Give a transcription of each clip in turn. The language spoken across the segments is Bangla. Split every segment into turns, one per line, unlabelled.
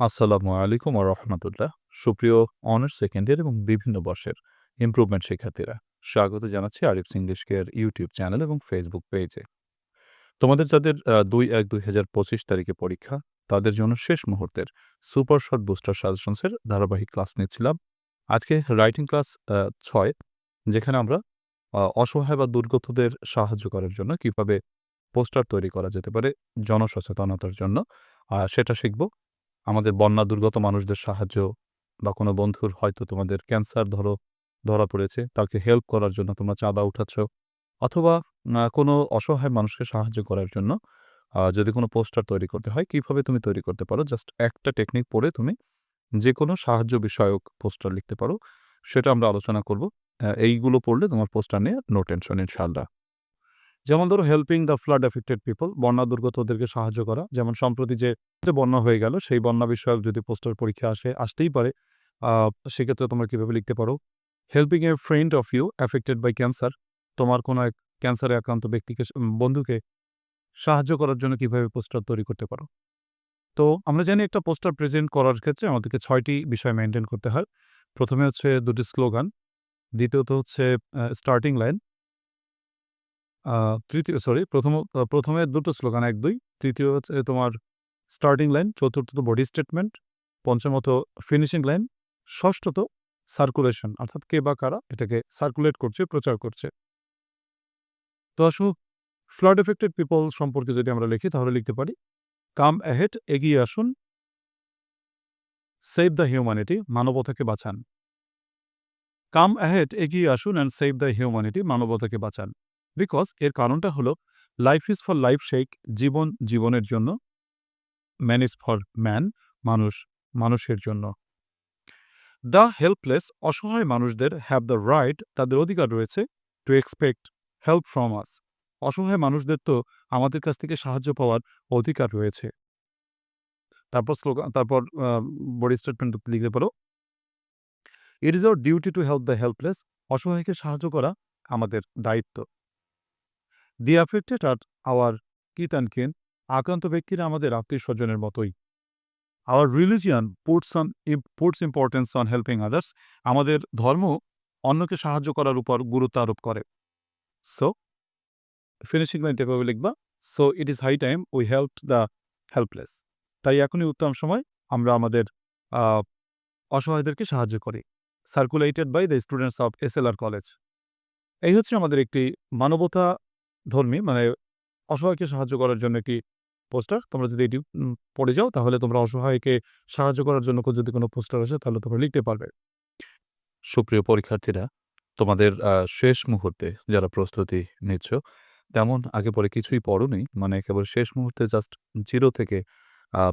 আসসালামু আলাইকুম রাহমাতুল্লাহ। সুপ্রিয় অনার্স সেকেন্ড ইয়ার এবং বিভিন্ন বর্ষের ইম্প্রুভমেন্ট শিক্ষার্থীরা, স্বাগত জানাচ্ছি Arif's English care YouTube channel এবং ফেসবুক পেজে। তোমাদের যাদের আ ২-১-২০২৫ তারিখে পরীক্ষা, তাদের জন্য শেষ মুহূর্তের সুপার শর্ট বুস্টার সাজেশনসের ধারাবাহিক ক্লাস নিচ্ছিলাম। আজকে রাইটিং ক্লাস ছয় যেখানে আমরা অসহায় বা দুর্গতদের সাহায্য করার জন্য কীভাবে পোস্টার তৈরি করা যেতে পারে জনসচেতনতার জন্য সেটা শিখব। আমাদের বন্যা দুর্গত মানুষদের সাহায্য বা কোনো বন্ধুর হয়তো তোমাদের ক্যান্সার ধরো ধরা পড়েছে, তাকে হেল্প করার জন্য তোমরা চাঁদা উঠাচ্ছ অথবা কোনো অসহায় মানুষকে সাহায্য করার জন্য যদি কোনো পোস্টার তৈরি করতে হয়, কীভাবে তুমি তৈরি করতে পারো? জাস্ট একটা টেকনিক পড়ে তুমি যেকোনো সাহায্য বিষয়ক পোস্টার লিখতে পারো। সেটা আমরা আলোচনা করব। এইগুলো পড়লে তোমার পোস্টার নিয়ে নো টেনশন ইনশাআল্লাহ। যেমন ধরো helping the flood affected people বন্যা দুর্গতদেরকে সাহায্য করা। যেমন সম্প্রতি যে বন্যা হয়ে গেল, সেই বন্যা বিষয়ক যদি পোস্টার পরীক্ষা আসে, আসতেই পারে। সেক্ষেত্রে তোমরা কীভাবে লিখতে পারো? Helping a friend of you affected by cancer তোমার কোনো এক ক্যান্সারে আক্রান্ত ব্যক্তিকে বন্ধুকে সাহায্য করার জন্য কীভাবে পোস্টার তৈরি করতে পারো? তো আমরা জানি একটা পোস্টার প্রেজেন্ট করার ক্ষেত্রে আমাদেরকে ছয়টি বিষয় মেনটেন করতে হয়। প্রথমে হচ্ছে দুটি স্লোগান, দ্বিতীয়ত হচ্ছে স্টার্টিং লাইন তৃতীয় সরি প্রথম আ ১ম এ ২ টো স্লোগান ১-২ তৃতীয় হচ্ছে তোমার স্টার্টিং লাইন, চতুর্থত বডি স্টেটমেন্ট, পঞ্চমত ফিনিশিং লাইন, ষষ্ঠত সার্কুলেশন অর্থাৎ কে বা কারা এটাকে সার্কুলেট করছে, প্রচার করছে। তো আসো ফ্লাড এফেক্টেড পিপল সম্পর্কে যদি আমরা লিখি তাহলে লিখতে পারি কাম অ্যাহেড এগিয়ে আসুন সেভ দ্য হিউম্যানিটি মানবতাকে বাঁচান। কাম অ্যাহেড এগিয়ে আসুন অ্যান্ড সেভ দ্য হিউম্যানিটি মানবতাকে বাঁচান। বিকজ এর কারণটা হলো life is for life sake জীবন জীবনের জন্য, ম্যান ইজ ফর ম্যান মানুষ মানুষের জন্য। দ্য হেল্পলেস অসহায় মানুষদের হ্যাভ দ্য রাইট তাদের অধিকার রয়েছে to expect help from us অসহায় মানুষদের তো আমাদের কাছ থেকে সাহায্য পাওয়ার অধিকার রয়েছে। তারপর স্লোগান তারপর বডি স্টেটমেন্ট লিখতে পারো it is our duty to help the helpless অসহায়কে সাহায্য করা আমাদের দায়িত্ব। The affected are our kith and kin আক্রান্ত ব্যক্তিরা আমাদের আত্মীয় স্বজনের মতোই। Our religion puts on puts importance on helping others আমাদের ধর্ম অন্যকে সাহায্য করার উপর গুরুত্ব আরোপ করে। সো ফিনিশিং লাইনটা এভাবে লিখবা so it is high time we help the helpless তাই এখনই উত্তম সময় আমরা আমাদের অসহায়দেরকে সাহায্য করি। Circulated by the students of SLR college. এই হচ্ছে আমাদের একটি মানবতা ধর্মী মানে অসহায়কে সাহায্য করার জন্য একটি পোস্টার। তোমরা যদি এটি পড়ে যাও তাহলে তোমরা অসহায়কে সাহায্য করার জন্য যদি কোনো পোস্টার আসে তাহলে তোমরা লিখতে পারবে। সুপ্রিয় পরীক্ষার্থীরা, তোমাদের শেষ মুহূর্তে যারা প্রস্তুতি নিচ্ছ, তেমন আগে পরে কিছুই পড়োনি, মানে কেবল শেষ মুহূর্তে জাস্ট জিরো থেকে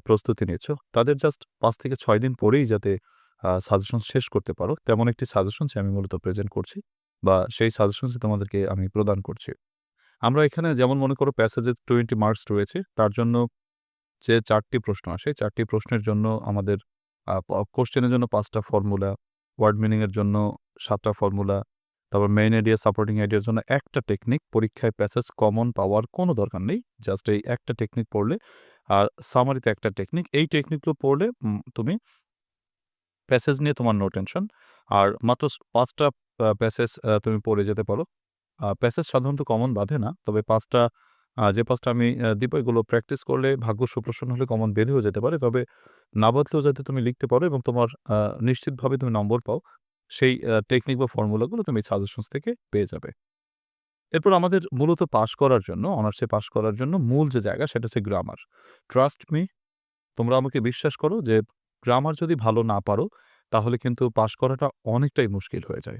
প্রস্তুতি নিচ্ছ, তাদের জাস্ট পাঁচ থেকে ছয় দিন পরেই যাতে সাজেশন শেষ করতে পারো, তেমন একটি সাজেশনসই আমি মূলত প্রেজেন্ট করছি বা সেই সাজেশনসই তোমাদেরকে আমি প্রদান করছি। আমরা এখানে যেমন মনে করো প্যাসেজে 20 মার্কস রয়েছে, তার জন্য যে চারটি প্রশ্ন আসে, চারটি প্রশ্নের জন্য আমাদের কোশ্চেনের জন্য পাঁচটা ফর্মুলা, ওয়ার্ড মিনিংয়ের জন্য সাতটা ফর্মুলা, তারপর মেইন আইডিয়া, সাপোর্টিং আইডিয়ার জন্য একটা টেকনিক, পরীক্ষায় প্যাসেজ কমন পাওয়ার কোনো দরকার নেই। জাস্ট এই একটা টেকনিক পড়লে আর সামারিতে একটা টেকনিক। এই টেকনিকগুলো পড়লে তুমি প্যাসেজ নিয়ে তোমার নো টেনশন। আর মাত্র স ৫ টা আ প্যাসেজ তুমি পড়ে যেতে পারো। প্যাসেজ সাধারণত কমন বাঁধে না। তবে পাঁচটা যে পাঁচটা আমি দিব এগুলো প্র্যাকটিস করলে ভাগ্য সুপ্রসন্ন হলে কমন বেঁধেও যেতে পারে। তবে না বাধলেও যাতে তুমি লিখতে পারো এবং তোমার নিশ্চিতভাবে তুমি নম্বর পাও, সেই টেকনিক বা ফর্মুলাগুলো তুমি সাজেশনস থেকে পেয়ে যাবে। এরপর আমাদের মূলত পাস করার জন্য, অনার্সে পাস করার জন্য মূল যে জায়গা সেটা হচ্ছে গ্রামার। ট্রাস্ট মি তোমরা আমাকে বিশ্বাস করো যে গ্রামার যদি ভালো না পারো, তাহলে কিন্তু পাস করাটা অনেকটাই মুশকিল হয়ে যায়।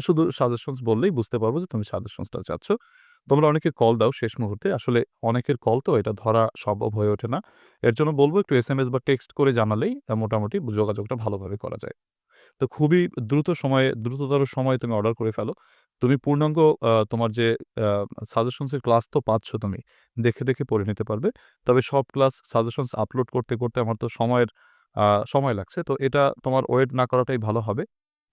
শুধু সাজেশনস বললেই বুঝতে পারব যে তুমি সাজেশনসটা চাচ্ছ। তোমরা অনেকে কল দাও শেষ মুহূর্তে। আসলে অনেকের কল তো এটা ধরা সম্ভব হয়ে ওঠে না। এর জন্য বলব একটু এসএমএস বা টেক্সট করে জানালেই মোটামুটি যোগাযোগটা ভালোভাবে করা যায়। তো খুবই দ্রুত সময়ে দ্রুততর সময়ে তুমি অর্ডার করে ফেলো। তুমি পূর্ণাঙ্গ তোমার যে আ সাজেশনস ক্লাস তো পাচ্ছ তুমি। দেখে, দেখে পড়ে নিতে পারবে। তবে সব ক্লাস সাজেশনস আপলোড করতে, করতে আমার তো সময়ের সময় লাগছে। তো এটা তোমার ওয়েট না করাটাই ভালো হবে।